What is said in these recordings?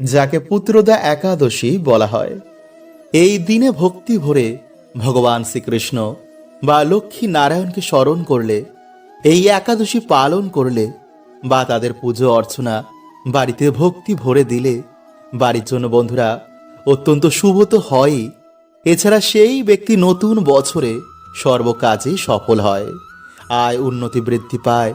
যাকে পুত্রদা একাদশী বলা হয়। এই দিনে ভক্তি ভরে ভগবান শ্রীকৃষ্ণ বা লক্ষ্মী নারায়ণকে স্মরণ করলে, এই একাদশী পালন করলে বা তাদের পুজো অর্চনা বাড়িতে ভক্তি ভরে দিলে, বাড়ির জন্য বন্ধুরা, অত্যন্ত শুভ তো হয়ই। এছাড়া সেই ব্যক্তি নতুন বছরে সর্বকাজে সফল হয়। আয় উন্নতি বৃদ্ধি পায়।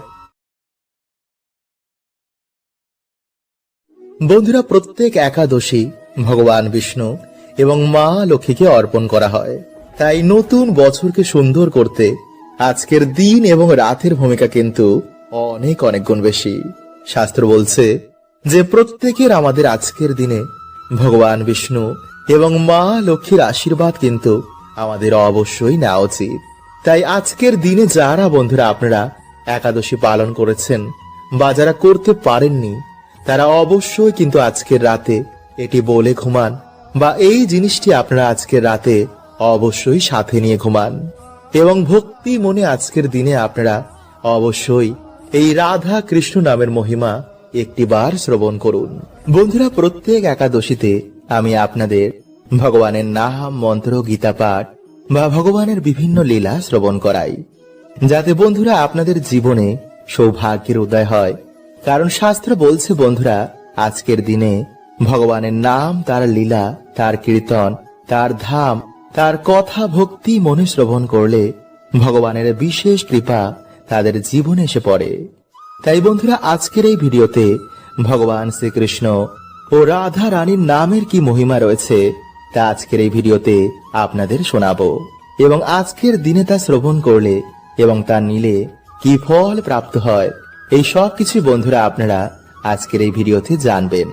বন্ধুরা, প্রত্যেক একাদশী ভগবান বিষ্ণু এবং মা লক্ষ্মীকে অর্পণ করা হয়। তাই নতুন বছরকে সুন্দর করতে আজকের দিন এবং রাতের ভূমিকা কিন্তু অনেক অনেক গুণ বেশি। শাস্ত্র বলছে যে, প্রত্যেকের আমাদের আজকের দিনে ভগবান বিষ্ণু এবং মা লক্ষ্মীর আশীর্বাদ কিন্তু আমাদের অবশ্যই নেওয়া উচিত। তাই আজকের দিনে যারা বন্ধুরা, আপনারা একাদশী পালন করেছেন বা যারা করতে পারেননি তারা অবশ্যই কিন্তু আজকের রাতে এটি বলে ঘুমান বা এই জিনিসটি আপনারা আজকের রাতে অবশ্যই সাথে নিয়ে ঘুমান। এবং ভক্তি মনে আজকের দিনে আপনারা অবশ্যই এই রাধা কৃষ্ণ নামের মহিমা একটিবার শ্রবণ করুন। বন্ধুরা, প্রত্যেক একাদশীতে আমি আপনাদের ভগবানের নাম, মন্ত্র, গীতা পাঠ বা ভগবানের বিভিন্ন লীলা শ্রবণ করাই। যাতে বন্ধুরা আপনাদের জীবনে সৌভাগ্যের উদয় হয় কারণ শাস্ত্র বলছে, বন্ধুরা, আজকের দিনে ভগবানের নাম, তার লীলা, তার কীর্তন, তার ধাম, তার কথা ভক্তি মনে শ্রবণ করলে ভগবানের বিশেষ কৃপা তাদের জীবনে এসে পড়ে। তাই বন্ধুরা, আজকের এই ভিডিওতে ভগবান শ্রীকৃষ্ণ ও রাধা রানীর নামের কি মহিমা রয়েছে, তা আজকের এই ভিডিওতে আপনাদের শোনাবো এবং আজকের দিনে তা শ্রবণ করলে এবং তা নিলে কি ফল প্রাপ্ত হয় এই সব কিছু বন্ধুরা আপনারা আজকের এই ভিডিওতে জানবেন।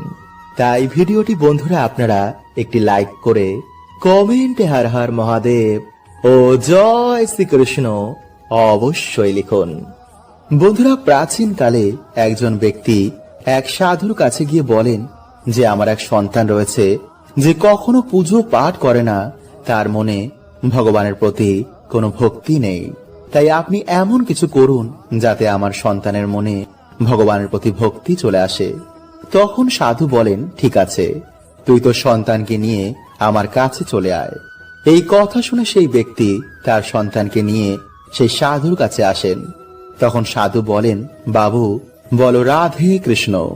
তাই ভিডিওটি বন্ধুরা আপনারা একটি লাইক করে কমেন্টে হার হার মহাদেব ও জয় শ্রীকৃষ্ণ অবশ্যই লিখুন। বন্ধুরা প্রাচীন কালে একজন ব্যক্তি এক সাধুর কাছে গিয়ে বলেন যে, আমার এক সন্তান রয়েছে যে কখনো পুজো পাঠ করে না। তার মনে ভগবানের প্রতি কোনো ভক্তি নেই। তাই আপনি এমন কিছু করুন যাতে আমার সন্তানের মনে ভগবানের প্রতি ভক্তি চলে আসে। তখন সাধু বলেন, ঠিক আছে, তুই তোর সন্তানকে নিয়ে আমার কাছে চলে আয়। এই কথা শুনে সেই ব্যক্তি তার সন্তানকে নিয়ে সেই সাধুর কাছে আসেন। তখন সাধু বলেন, বাবু, বলো রাধে কৃষ্ণ।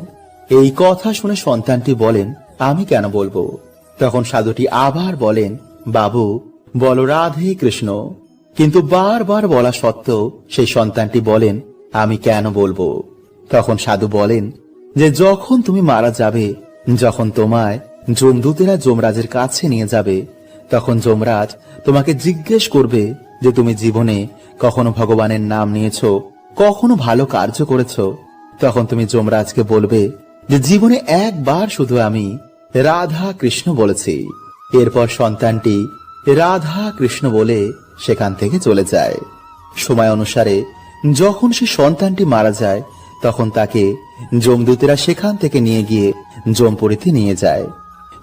এই কথা শুনে সন্তানটি বলেন, আমি কেন বলব? তখন সাধুটি আবার বলেন, বাবু, বলো রাধে কৃষ্ণ। কিন্তু বারবার বলা সত্ত্বেও সেই সন্তানটি বলেন, আমি কেন বলব? তখন সাধু বলেন, যে যখন তুমি মারা যাবে, যখন তোমায় যমদূতেরা যমরাজের কাছে নিয়ে যাবে, তখন যমরাজ তোমাকে জিজ্ঞেস করবে যে তুমি জীবনে কখনো ভগবানের নাম নিয়েছো, কখনো ভালো কার্য করেছ। তখন তুমি যমরাজকে বলবে যে জীবনে একবার শুধু আমি রাধা কৃষ্ণ বলেছি। এরপর সন্তানটি রাধা কৃষ্ণ বলে সেখান থেকে চলে যায়। সময় অনুসারে যখন সে সন্তানটি মারা যায়, তখন তাকে যমদূতেরা সেখান থেকে নিয়ে গিয়ে যমপুরীতে নিয়ে যায়।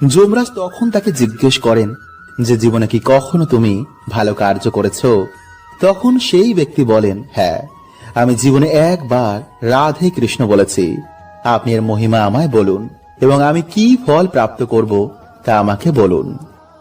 যমরাজ তখন তাকে জিজ্ঞেস করেন যে, জীবনে কি কখনো তুমি ভালো কার্য করেছ? তখন সেই ব্যক্তি বলেন হ্যাঁ আমি জীবনে একবার রাধে কৃষ্ণ বলেছি। আপনি এর মহিমা আমায় বলুন এবং আমি কি ফল প্রাপ্ত করব তা আমাকে বলুন।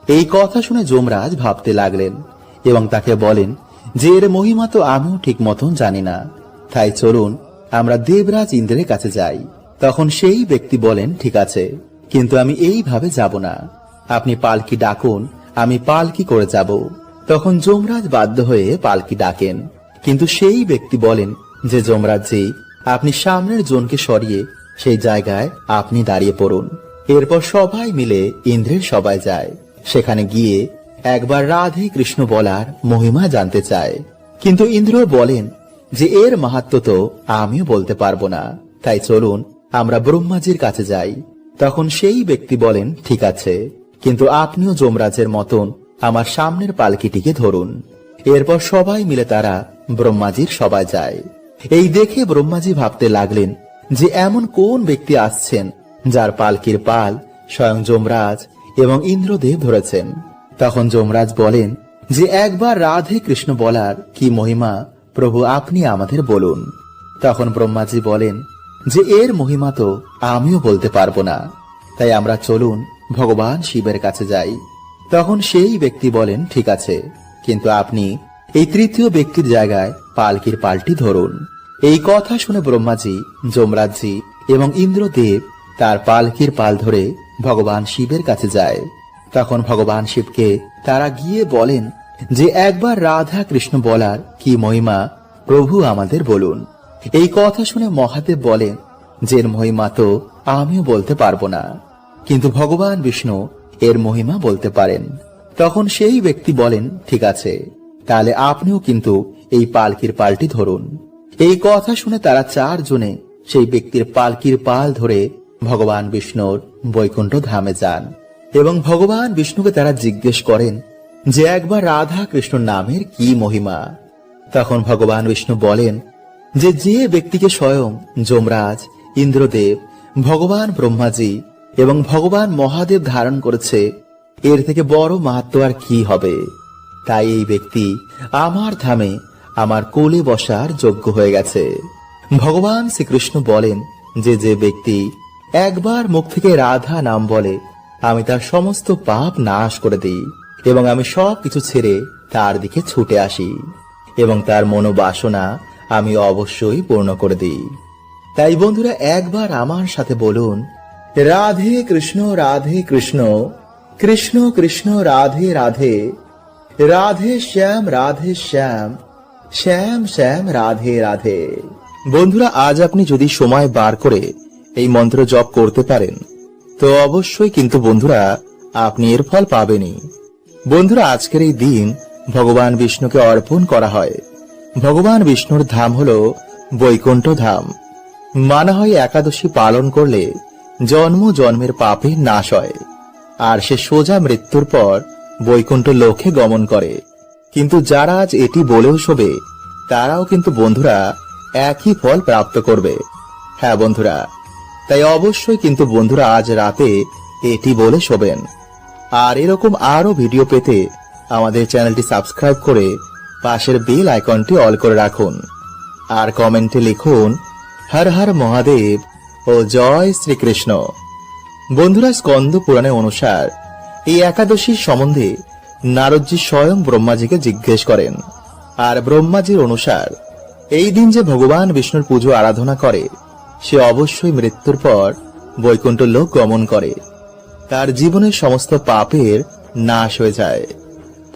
এই কথা শুনে যমরাজ ভাবতে লাগলেন। এবং তাকে বলেন, যে এর মহিমা তো আমিও ঠিক মতন জানি না। তাই চলুন, আমরা দেবরাজ ইন্দ্রের কাছে যাই। তখন সেই ব্যক্তি বলেন, ঠিক আছে, কিন্তু আমি এইভাবে যাব না। আপনি পালকি ডাকুন, আমি পালকি করে যাব। তখন যমরাজ বাধ্য হয়ে পালকি ডাকেন। কিন্তু সেই ব্যক্তি বলেন, যে যমরাজজি আপনি সামনের জনকে সরিয়ে সেই জায়গায় আপনি দাঁড়িয়ে পড়ুন। এরপর সবাই মিলে ইন্দ্রের সবাই যায়। সেখানে গিয়ে একবার রাধে কৃষ্ণ বলার মহিমা জানতে চায়। কিন্তু ইন্দ্র বলেন যে এর মাহাত্ম তো আমিও বলতে পারব না। তাই চলুন, আমরা ব্রহ্মাজির কাছে যাই। তখন সেই ব্যক্তি বলেন, ঠিক আছে, কিন্তু আপনিও যমরাজের মতন আমার সামনের পালকিটিকে ধরুন। এরপর সবাই মিলে তারা ব্রহ্মাজির সবাই যায়। এই দেখে ব্রহ্মাজি ভাবতে লাগলেন যে এমন কোন ব্যক্তি আসছেন যার পালকির পাল স্বয়ং যমরাজ এবং ইন্দ্রদেব ধরেছেন। তখন যমরাজ বলেন যে একবার রাধে কৃষ্ণ বলার কি মহিমা, প্রভু আপনি আমাদের বলুন। তখন ব্রহ্মাজি বলেন যে এর মহিমা তো আমিও বলতে পারব না। তাই আমরা চলুন ভগবান শিবের কাছে যাই। তখন সেই ব্যক্তি বলেন, ঠিক আছে, কিন্তু আপনি এই তৃতীয় ব্যক্তির জায়গায় পালকির পাল্টি ধরুন। এই কথা শুনে ব্রহ্মাজি যমরাজজি এবং ইন্দ্রদেব তার পালকির পাল ধরে ভগবান শিবের কাছে যায়। তখন ভগবান শিবকে তারা গিয়ে বলেন যে একবার রাধা কৃষ্ণ বলার কি মহিমা? প্রভু আমাদের বলুন। এই কথা শুনে মহাদেব বলেন যে মহিমা তো আমিও বলতে পারব না। কিন্তু ভগবান বিষ্ণু এর মহিমা বলতে পারেন। তখন সেই ব্যক্তি বলেন, ঠিক আছে, তাহলে আপনিও কিন্তু এই পালকির পালটি ধরুন। এই কথা শুনে তারা চারজনে সেই ব্যক্তির পালকির পাল ধরে ভগবান বিষ্ণুর বৈকুণ্ঠ ধামে যান। এবং ভগবান বিষ্ণুকে তারা জিজ্ঞেস করেন যে একবার রাধা কৃষ্ণ নামের কি মহিমা? তখন ভগবান বিষ্ণু বলেন যে যে ব্যক্তিকে স্বয়ং যমরাজ, ইন্দ্রদেব, ভগবান ব্রহ্মাজি এবং ভগবান মহাদেব ধারণ করেছে, এর থেকে বড় মাহাত্ম আর কি হবে? তাই এই ব্যক্তি আমার ধামে আমার কোলে বসার যোগ্য হয়ে গেছে। ভগবান শ্রীকৃষ্ণ বলেন যে যে ব্যক্তি একবার মুখ থেকে রাধা নাম বলে আমি তার সমস্ত পাপ নাশ করে দিই, এবং আমি সব কিছু ছেড়ে তার দিকে ছুটে আসি, এবং তার মনোবাসনা আমি অবশ্যই পূর্ণ করে দিই। তাই বন্ধুরা, একবার আমার সাথে বলুন, রাধে কৃষ্ণ রাধে কৃষ্ণ কৃষ্ণ কৃষ্ণ, রাধে রাধে রাধে শ্যাম রাধে শ্যাম শ্যাম শ্যাম, রাধে রাধে। বন্ধুরা, আজ আপনি যদি সময় বার করে এই মন্ত্র জপ করতে পারেন তো অবশ্যই কিন্তু বন্ধুরা, আপনি এর ফল পাবেনই। বন্ধুরা, আজকের এই দিন ভগবান বিষ্ণুকে অর্পণ করা হয়। ভগবান বিষ্ণুর ধাম হল বৈকুণ্ঠ ধাম। মানা হয় একাদশী পালন করলে জন্ম জন্মের পাপে নাশ হয়, আর সে সোজা মৃত্যুর পর বৈকুণ্ঠ লোকে গমন করে। কিন্তু যারা আজ এটি বলেও শোবে, তারাও কিন্তু বন্ধুরা একই ফল প্রাপ্ত করবে। হ্যাঁ বন্ধুরা তাই অবশ্যই কিন্তু বন্ধুরা আজ রাতে এটি বলে শোবেন। আর এরকম আরও ভিডিও পেতে আমাদের চ্যানেলটি সাবস্ক্রাইব করে পাশের বেল আইকনটি অল করে রাখুন। আর কমেন্টে লিখুন, হর হর মহাদেব ও জয় শ্রীকৃষ্ণ। বন্ধুরা স্কন্দ পুরাণে অনুসার এই একাদশীর সম্বন্ধে নারদজি স্বয়ং ব্রহ্মাজিকে জিজ্ঞেস করেন। আর ব্রহ্মাজির অনুসার, এই দিন যে ভগবান বিষ্ণুর পুজো আরাধনা করে সে অবশ্যই মৃত্যুর পর বৈকুণ্ঠ লোক গমন করে। তার জীবনের সমস্ত পাপের নাশ হয়ে যায়।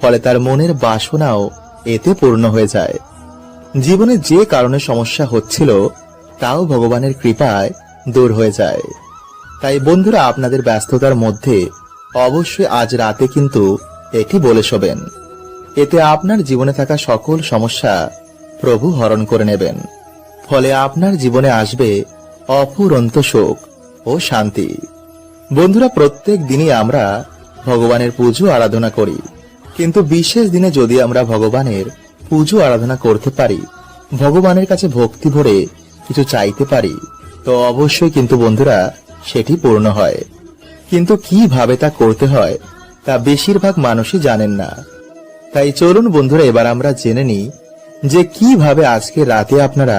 ফলে তার মনের বাসনাও এতে পূর্ণ হয়ে যায়। জীবনে যে কারণে সমস্যা হচ্ছিল, তাও ভগবানের কৃপায় দূর হয়ে যায়। তাই বন্ধুরা, আপনাদের ব্যস্ততার মধ্যে অবশ্যই আজ রাতে কিন্তু এটি বলে শোবেন। এতে আপনার জীবনে থাকা সকল সমস্যা প্রভু হরণ করে নেবেন। ফলে আপনার জীবনে আসবে অপুরন্ত সুখ ও শান্তি। বন্ধুরা, প্রত্যেক দিনই আমরা ভগবানের পুজো আরাধনা করি। কিন্তু বিশেষ দিনে যদি আমরা ভগবানের পুজো আরাধনা করতে পারি, ভগবানের কাছে ভক্তি ভরে কিছু চাইতে পারি, তো অবশ্যই কিন্তু বন্ধুরা সেটি পূর্ণ হয়। কিন্তু কীভাবে তা করতে হয়, তা বেশিরভাগ মানুষই জানেন না। তাই চলুন বন্ধুরা, এবার আমরা জেনে নিই যে কীভাবে আজকে রাতে আপনারা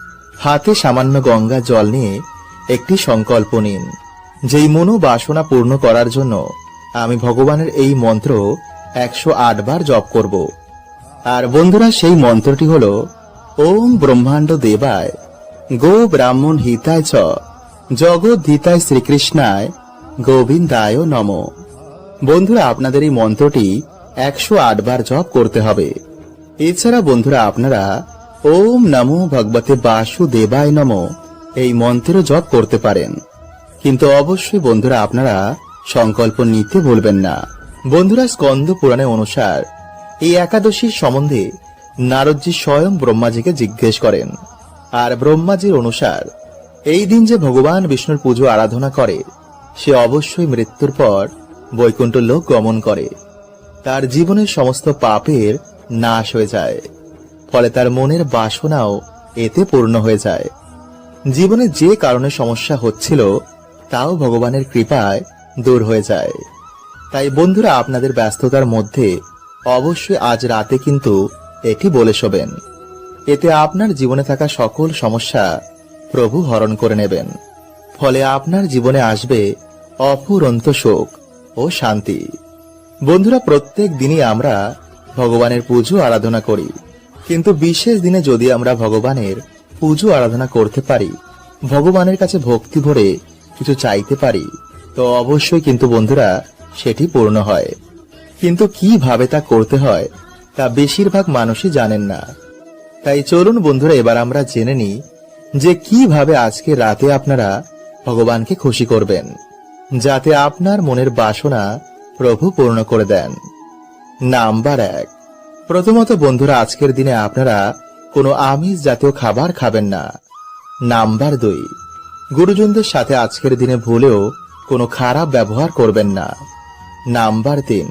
হাতে সামান্য গঙ্গা জল নিয়ে একটি সংকল্প নিন, যেই মনো বাসনা পূর্ণ করার জন্য আমি ভগবানের এই মন্ত্র একশো বার জপ করব। আর বন্ধুরা, সেই মন্ত্রটি হল, ওম ব্রহ্মাণ্ড দেবায়, গো ব্রাহ্মণ হিতায় চ, জগৎ হিতায় শ্রীকৃষ্ণায়, গোবিন্দায় নম। বন্ধুরা, আপনাদের এই মন্ত্রটি একশো আট বার জপ করতে হবে। এছাড়া বন্ধুরা, আপনারা ওম নমো ভগবতে বাসুদেবায় নম। এই মন্ত্র জপ করতে পারেন। কিন্তু অবশ্যই বন্ধুরা আপনারা সংকল্প নিতে ভুলবেন না। বন্ধুরা স্কন্দ পুরাণে অনুসার এই একাদশীর সম্বন্ধে নারদজি স্বয়ং ব্রহ্মাজিকে জিজ্ঞেস করেন। আর ব্রহ্মাজির অনুসার এই দিন যে ভগবান বিষ্ণুর পুজো আরাধনা করে, সে অবশ্যই মৃত্যুর পর বৈকুণ্ঠ লোক গমন করে। তার জীবনের সমস্ত পাপের নাশ হয়ে যায়। ফলে তার মনের বাসনাও এতে পূর্ণ হয়ে যায়। জীবনে যে কারণে সমস্যা হচ্ছিল, তাও ভগবানের কৃপায় দূর হয়ে যায়। তাই বন্ধুরা, আপনাদের ব্যস্ততার মধ্যে অবশ্যই আজ রাতে কিন্তু এটি বলে শোবেন। এতে আপনার জীবনে থাকা সকল সমস্যা প্রভু হরণ করে নেবেন। ফলে আপনার জীবনে আসবে অফুরন্ত সুখ ও শান্তি। বন্ধুরা, প্রত্যেক দিনই আমরা ভগবানের পুজো আরাধনা করি। কিন্তু বিশেষ দিনে যদি আমরা ভগবানের পুজো আরাধনা করতে পারি, ভগবানের কাছে ভক্তি ভরে কিছু চাইতে পারি, তো অবশ্যই কিন্তু বন্ধুরা সেটি পূর্ণ হয়। কিন্তু কীভাবে তা করতে হয়, তা বেশিরভাগ মানুষই জানেন না। তাই চলুন বন্ধুরা, এবার আমরা জেনে নিই যে কীভাবে আজকে রাতে আপনারা ভগবানকে খুশি করবেন, যাতে আপনার মনের বাসনা প্রভু পূর্ণ করে দেন। নাম্বার এক। প্রথমত, বন্ধুরা, আজকের দিনে আপনারা কোনো আমিষ জাতীয় খাবার খাবেন না। নাম্বার দুই, গুরুজনদের সাথে আজকের দিনে ভুলেও কোনো খারাপ ব্যবহার করবেন না। নাম্বার তিন,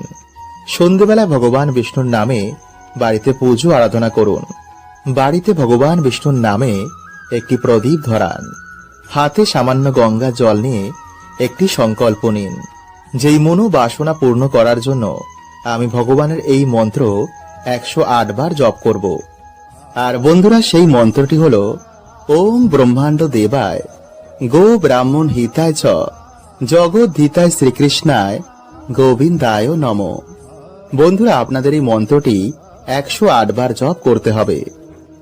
সন্ধেবেলা ভগবান বিষ্ণুর নামে বাড়িতে পুজো আরাধনা করুন। বাড়িতে ভগবান বিষ্ণুর নামে একটি প্রদীপ ধরান। হাতে সামান্য গঙ্গা জল নিয়ে একটি সংকল্প নিন। যেই মনো বাসনা পূর্ণ করার জন্য আমি ভগবানের এই মন্ত্র একশো বার জপ করব। আর বন্ধুরা, সেই মন্ত্রটি হল, ওম ব্রহ্মাণ্ড দেবায়, গো ব্রাহ্মণ হিতায় চ জগদ্ধিতায় শ্রীকৃষ্ণায়, গোবিন্দায় নম। বন্ধুরা, আপনাদের এই মন্ত্রটি একশো আট বার জপ করতে হবে।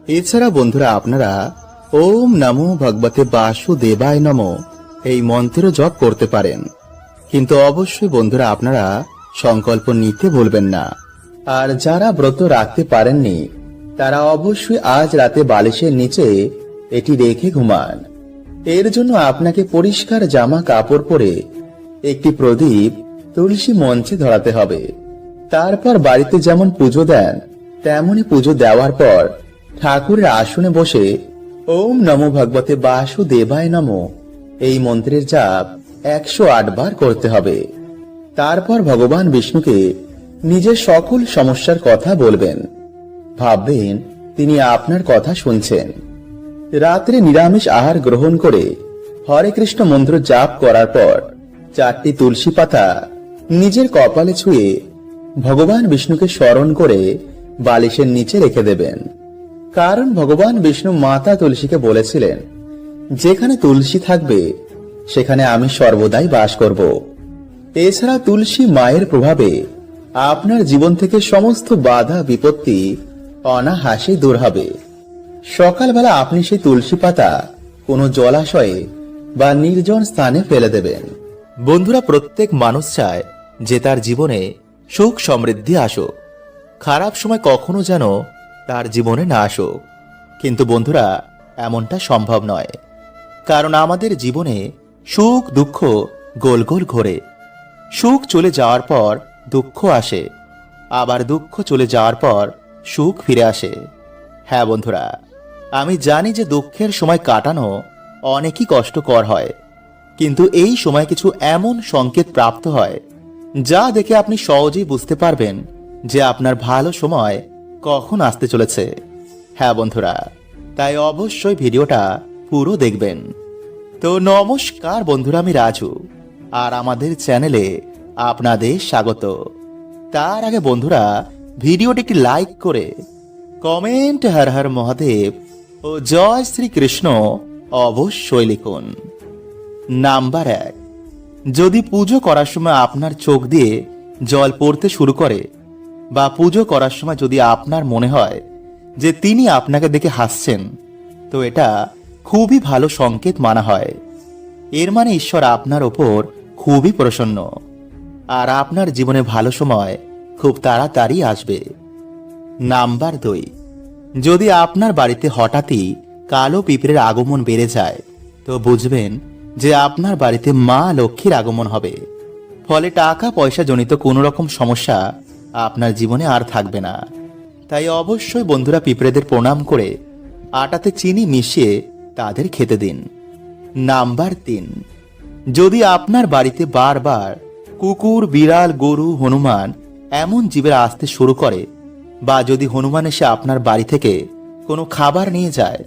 এছাড়া বন্ধুরা, আপনারা, ওম নমো ভগবতে বাসুদেবায় নম এই মন্ত্র জপ করতে পারেন। কিন্তু অবশ্যই বন্ধুরা, আপনারা সংকল্প নিতে ভুলবেন না। আর যারা ব্রত রাখতে পারেননি, তারা অবশ্যই আজ রাতে বালিশের নিচে এটি রেখে ঘুমান। এর জন্য আপনাকে পরিষ্কার জামা কাপড় পরে একটি প্রদীপ তুলসী মঞ্চে ধরাতে হবে। তারপর বাড়িতে যেমন পুজো দেন তেমনি পুজো দেওয়ার পর ঠাকুরের আসনে বসে ওম নমো ভগবতে বাসুদেবায় নমো, এই মন্ত্রের জাপ একশো বার করতে হবে। তারপর ভগবান বিষ্ণুকে নিজের সকল সমস্যার কথা বলবেন। ভাববেন, তিনি আপনার কথা শুনছেন। রাত্রে নিরামিষ আহার গ্রহণ করে হরে কৃষ্ণ মন্ত্র জাপ করার পর চারটি তুলসী পাতা নিজের কপালে ছুঁয়ে ভগবান বিষ্ণুকে স্মরণ করে বালিশের নিচে রেখে দেবেন। কারণ ভগবান বিষ্ণু মাতা তুলসীকে বলেছিলেন, যেখানে তুলসী থাকবে, সেখানে আমি সর্বদাই বাস করব। এছাড়া তুলসী মায়ের প্রভাবে আপনার জীবন থেকে সমস্ত বাধা, বিপত্তি, অনাহাসে দূর হবে। সকালবেলা আপনি সেই তুলসী পাতা কোনো জলাশয়ে বা নির্জন স্থানে ফেলে দেবেন। বন্ধুরা, প্রত্যেক মানুষ চায় যে তার জীবনে সুখ সমৃদ্ধি আসুক। খারাপ সময় কখনো যেন তার জীবনে না আসুক। কিন্তু বন্ধুরা, এমনটা সম্ভব নয়। কারণ আমাদের জীবনে সুখ, দুঃখ গোল গোল ঘোরে। সুখ চলে যাওয়ার পর দুঃখ আসে। আবার দুঃখ চলে যাওয়ার পর সুখ ফিরে আসে। হ্যাঁ বন্ধুরা, আমি জানি যে দুঃখের সময় কাটানো অনেকই কষ্টকর হয়, কিন্তু এই সময় কিছু এমন সংকেত প্রাপ্ত হয়, যা দেখে আপনি সহজেই বুঝতে পারবেন যে আপনার ভালো সময় কখন আসতে চলেছে। হ্যাঁ বন্ধুরা, তাই অবশ্যই ভিডিওটা পুরো দেখবেন। তো নমস্কার বন্ধুরা, আমি রাজু, আর আমাদের চ্যানেলে আপনাদের স্বাগত। তার আগে বন্ধুরা, ভিডিওটি একটি লাইক করে কমেন্ট হর হর মহাদেব ও জয় শ্রীকৃষ্ণ অবশ্যই লিখুন। নাম্বার এক, যদি পুজো করার সময় আপনার চোখ দিয়ে জল পড়তে শুরু করে বা পুজো করার সময় যদি আপনার মনে হয় যে তিনি আপনাকে দেখে হাসছেন, তো এটা খুবই ভালো সংকেত মানা হয়। এর মানে ঈশ্বর আপনার ওপর খুবই প্রসন্ন। আর আপনার জীবনে ভালো সময় খুব তাড়াতাড়ি আসবে। নাম্বার দুই, যদি আপনার বাড়িতে হঠাৎই কালো পিঁপড়ের আগমন বেড়ে যায়, তো বুঝবেন যে আপনার বাড়িতে মা লক্ষ্মীর আগমন হবে। ফলে টাকা পয়সা জনিত কোনো রকম সমস্যা আপনার জীবনে আর থাকবে না। তাই অবশ্যই বন্ধুরা পিঁপড়েদের প্রণাম করে আটাতে চিনি মিশিয়ে তাদের খেতে দিন। নাম্বার তিন, যদি আপনার বাড়িতে বারবার কুকুর, বিড়াল, গরু, হনুমান এমন জীবের আসতে শুরু করে বা যদি হনুমান এসে আপনার বাড়ি থেকে কোনো খাবার নিয়ে যায়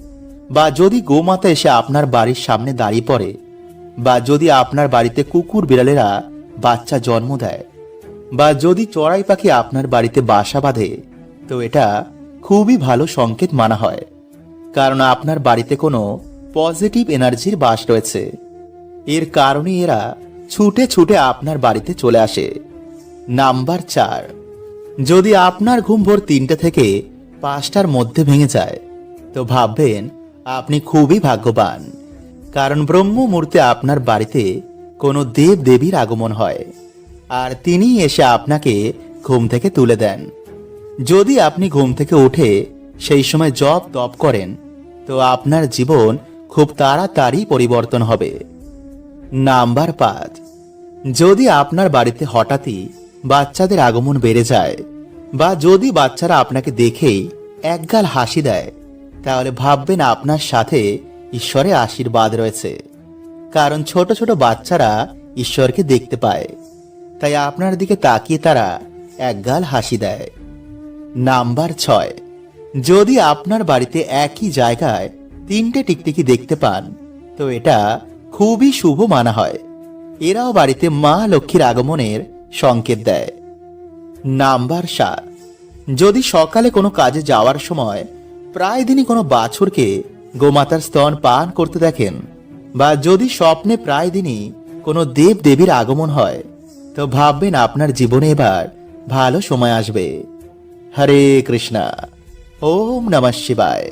বা যদি গোমাতা এসে আপনার বাড়ির সামনে দাঁড়িয়ে পড়ে বা যদি আপনার বাড়িতে কুকুর, বিড়ালেরা বাচ্চা জন্ম দেয় বা যদি চড়াই পাখি আপনার বাড়িতে বাসা বাঁধে, তো এটা খুবই ভালো সংকেত মানা হয়। কারণ আপনার বাড়িতে কোনো পজিটিভ এনার্জির বাস রয়েছে। এর কারণে এরা ছুটে ছুটে আপনার বাড়িতে চলে আসে। নাম্বার চার। যদি আপনার ঘুম ভোর তিনটে থেকে পাঁচটার মধ্যে ভেঙে যায়, তো ভাববেন আপনি খুবই ভাগ্যবান। কারণ ব্রহ্ম মুহূর্তে আপনার বাড়িতে কোনো দেব দেবীর আগমন হয়, আর তিনি এসে আপনাকে ঘুম থেকে তুলে দেন। যদি আপনি ঘুম থেকে উঠে সেই সময় জপ তপ করেন, তো আপনার জীবন খুব তাড়াতাড়ি পরিবর্তন হবে। নাম্বার পাঁচ। যদি আপনার বাড়িতে হঠাৎই বাচ্চাদের আগমন বেড়ে যায়, বা যদি বাচ্চারা আপনাকে দেখেই একগাল হাসি দেয়, তাহলে ভাববেন আপনার সাথে ঈশ্বরের আশীর্বাদ রয়েছে। কারণ ছোট ছোট বাচ্চারা ঈশ্বরকে দেখতে পায়। তাই আপনার দিকে তাকিয়ে তারা একগাল হাসি দেয়। নাম্বার ছয়, যদি আপনার বাড়িতে একই জায়গায় তিনটে টিকটিকি দেখতে পান, তো এটা খুবই শুভ মানা হয়। এরাও বাড়িতে মা লক্ষ্মীর আগমনের সংকেত দেয়। নাম্বার সাত। যদি সকালে কোনো কাজে যাওয়ার সময় প্রায় দিনই কোনো বাছুরকে গোমাতার স্তন পান করতে দেখেন বা যদি স্বপ্নে প্রায় দিনই কোনো দেব দেবীর আগমন হয়, তো ভাববেন আপনার জীবনে এবার ভালো সময় আসবে। হরে কৃষ্ণা। ওম নমঃ শিবায়।